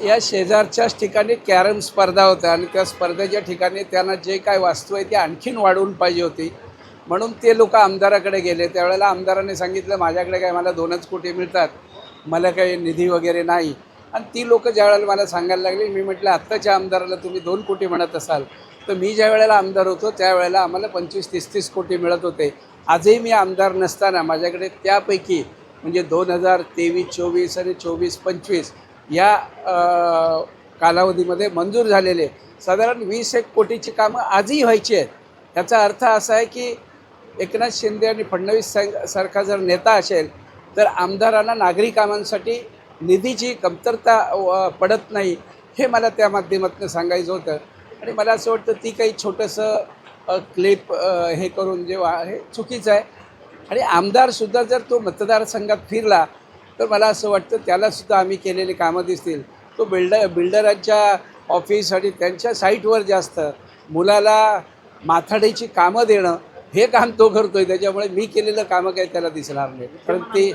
या शेजारच्याच ठिकाणी कॅरम स्पर्धा होत्या आणि त्या स्पर्धेच्या ठिकाणी त्यांना जे काय वास्तू आहे ती आणखीन वाढवून पाहिजे होती. म्हणून ते लोक आमदाराकडे गेले. त्यावेळेला आमदाराने सांगितलं माझ्याकडे काय मला दोनच कोटी मिळतात. मला काही निधी वगैरे नाही. आणि ती लोक ज्या वेळेला मला सांगायला लागली मी म्हटलं आत्ताच्या आमदाराला तुम्ही दोन कोटी म्हणत असाल. तर मी ज्या वेळेला आमदार होतो त्यावेळेला आम्हाला पंचवीस तीस तीस कोटी मिळत होते. आजही मी आमदार नसताना माझ्याकडे त्यापैकी म्हणजे दोन हजार तेवीस चोवीस आणि चोवीस पंचवीस या कालावधीमध्ये मंजूर झालेले साधारण वीस एक कोटीची कामं आजही व्हायची आहेत. याचा अर्थ असा आहे की एकनाथ शिंदे आणि फडणवीस सारखा जर नेता असेल तर आमदारांना नागरी कामांसाठी निधीची कमतरता पडत नाही हे मला त्या माध्यमातून सांगायचं होतं. आणि मला असं वाटतं ती काही छोटंसं क्लिप हे करून जे वा- हे चुकीचं आहे. आणि आमदारसुद्धा जर तो मतदारसंघात फिरला तर मला असं वाटतं त्यालासुद्धा आम्ही केलेली कामं दिसतील. तो बिल्डर बिल्डरांच्या ऑफिस आणि त्यांच्या साईटवर जास्त मुलाला माथाडीची कामं देणं हे काम तो करतोय. त्याच्यामुळे मी केलेलं कामं काही त्याला दिसणार नाही. कारण ते